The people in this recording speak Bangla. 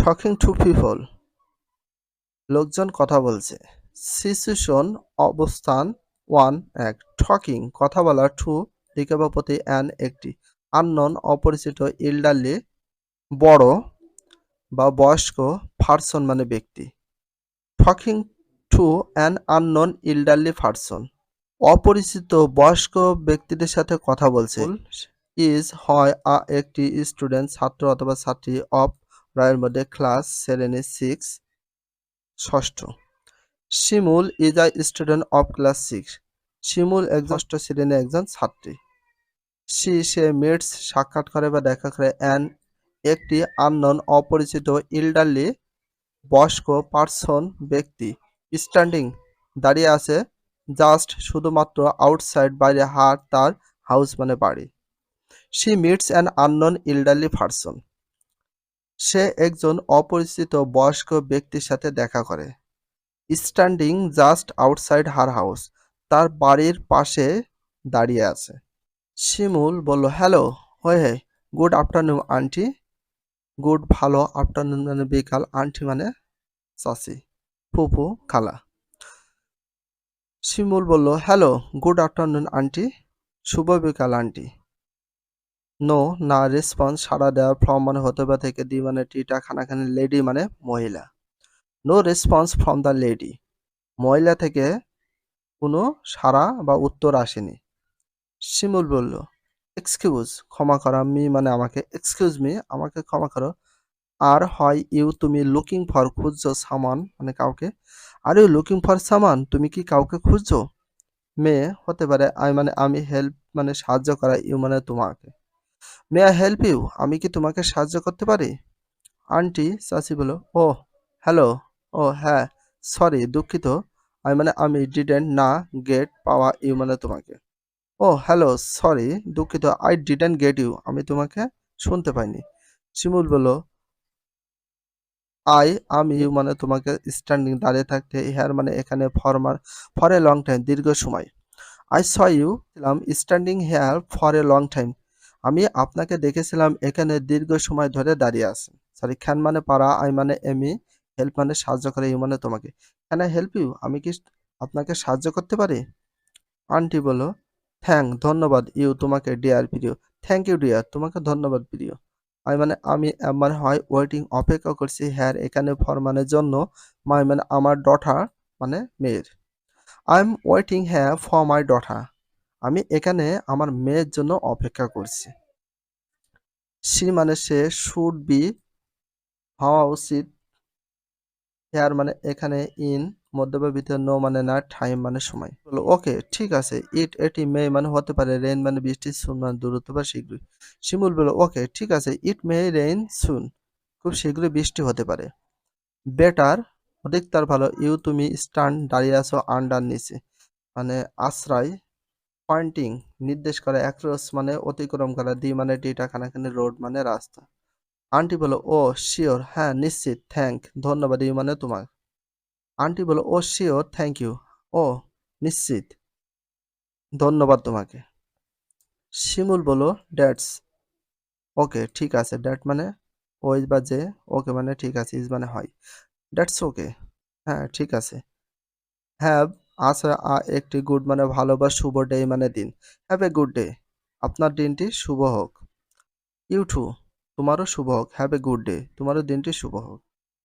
টকিং টু পিপল লোকজন কথা বলছে। সিচুয়েশন অবস্থান ওয়ান এক। টকিং কথা বলা টু রিকাবাপতি অ্যান একটি। আননন অপরিচিত ইল্ডারলি বড় বা বয়স্ক ফার্সন মানে ব্যক্তি। Talking to an unknown elderly person অপরিচিত বয়স্ক ব্যক্তিদের সাথে কথা বলছে। ইজ হয় আ একটি স্টুডেন্ট ছাত্র অথবা ছাত্রী অফ রায়ের মধ্যে ক্লাস শ্রেণি সিক্স ষষ্ঠ। Shimul is a student of class six Shimul একজন ষষ্ঠ শ্রেণির একজন ছাত্রী। সি সে মিটস সাক্ষাৎ করে বা দেখা করে অ্যান একটি আননন অপরিচিত ইল্ডারলি বয়স্ক পার্সন ব্যক্তি। স্ট্যান্ডিং দাঁড়িয়ে আছে জাস্ট শুধুমাত্র আউটসাইড বাইরে হাট তার হাউস মানে বাড়ি। She meets an unknown elderly person সে একজন অপরিচিত বয়স্ক ব্যক্তির সাথে দেখা করে। Standing just outside her house, তার বাড়ির পাশে দাঁড়িয়ে আছে। শিমুল বলল, হ্যালো হয়ে hey good afternoon, aunty. Good, ভালো আফটারনুন মানে বিকাল, আন্টি মানে চাচি ফুপু খালা। শিমুল বলল, হ্যালো, গুড আফটারনুন, আন্টি। শুভ বিকাল, আন্টি। নো, না রেসপন্স, সাড়া দেওয়া ফ্রম মানে হতে পারে থেকে দি মানে টিটা, খানাখানি লেডি মানে মহিলা। No response from the lady. মহিলা থেকে কোনো সাড়া বা উত্তর আসেনি। শিমুল বলল, এক্সকিউজ, ক্ষমা করা মি মানে আমাকে, এক্সকিউজ মি, আমাকে ক্ষমা করো। আর হয় ইউ, তুমি লুকিং ফর খুঁজছো সামান মানে কাউকে? আর ইউ লুকিং ফর সামান, তুমি কি কাউকে খুঁজছো? মেয়ে হতে পারে, আই মানে আমি হেল্প মানে সাহায্য করা ইউ মানে তোমাকে। মে আই হেল্প ইউ আমি কি তোমাকে সাহায্য করতে পারি? আন্টি চাচি বলো। ও হ্যালো ও হ্যাঁ। সরি দুঃখিত। আমি মানে আমি ডিডেন্ট না গেট পাওয়া ইউ মানে তোমাকে। ও হ্যালো সরি দুঃখিত। আই ডিডেন্ট গেট ইউ আমি তোমাকে শুনতে পাইনি। শিমুল বলল আই আমি ইউ মানে তোমাকে স্ট্যান্ডিং দাঁড়িয়ে থাকতে হেয়ার মানে এখানে former for a long time দীর্ঘ সময়। আই স ইউ ছিলাম standing here for a long time আমি আপনাকে দেখেছিলাম, এখানে দীর্ঘ সময় ধরে দাঁড়িয়ে আছেন সরি খ্যান মানে পারা আই মানে এমি হেল্প মানে সাহায্য করে ইউ মানে তোমাকে। ক্যান আই হেল্প ইউ আমি কি আপনাকে সাহায্য করতে পারি? আন্টি বলো থ্যাংক ধন্যবাদ ইউ তোমাকে ডিয়ার প্রিয়। থ্যাংক ইউ ডিয়ার তোমাকে ধন্যবাদ, প্রিয়। আমি মানে আমি মানে হয় ওয়েটিং অপেক্ষা করছি হ্যার এখানে ফর মানে জন্য মাই মানে আমার ডটার মানে মেয়ের। আই এম ওয়েটিং হ্যাঁ ফর মাই ডটার আমি এখানে আমার মেয়ের জন্য অপেক্ষা করছি। সি মানে সে শুড বি হওয়া উচিত। হেয়ার মানে এখানে ইন মধ্যবিতে নো মানে না টাইম মানে সময়। বলো ওকে ঠিক আছে ইট এটি মে মানে হতে পারে রেন মানে বৃষ্টি সুন মানে দূরত্ব বা শীঘ্রই। শিমুল বলো ওকে ঠিক আছে ইট মে রেইন সুন খুব শীঘ্রই বৃষ্টি হতে পারে। বেটার অধিকতর ভালো ইউ তুমি স্টান দাঁড়িয়ে আছো আন্ডার নিচে মানে আশ্রয় পয়েন্টিং নির্দেশ করা অ্যাক্রস মানে অতিক্রম করা, দি মানে ডিটা খানাখানি রোড মানে রাস্তা। আন্টি বলো, ও, শিওর হ্যাঁ নিশ্চিত, থ্যাংক, ধন্যবাদ ইউ মানে তোমার। আন্টি বলো, oh, sure, thank you. Oh, নিশ্চিত, ধন্যবাদ তোমাকে। শিমুল বলো, ড্যাটস, ওকে, ঠিক আছে, ড্যাট মানে ওই বা যে, ওকে মানে ঠিক আছে, ইজ মানে হয়। ড্যাটস, ওকে হ্যাঁ ঠিক আছে। হ্যাভ আছে একটি গুড মানে ভালো বা শুভ ডে মানে দিন। হ্যাভ এ গুড ডে আপনার দিনটি শুভ হোক। ইউ টু তোমারও শুভ হোক। হ্যাভ এ গুড ডে তোমারও দিনটি শুভ হোক।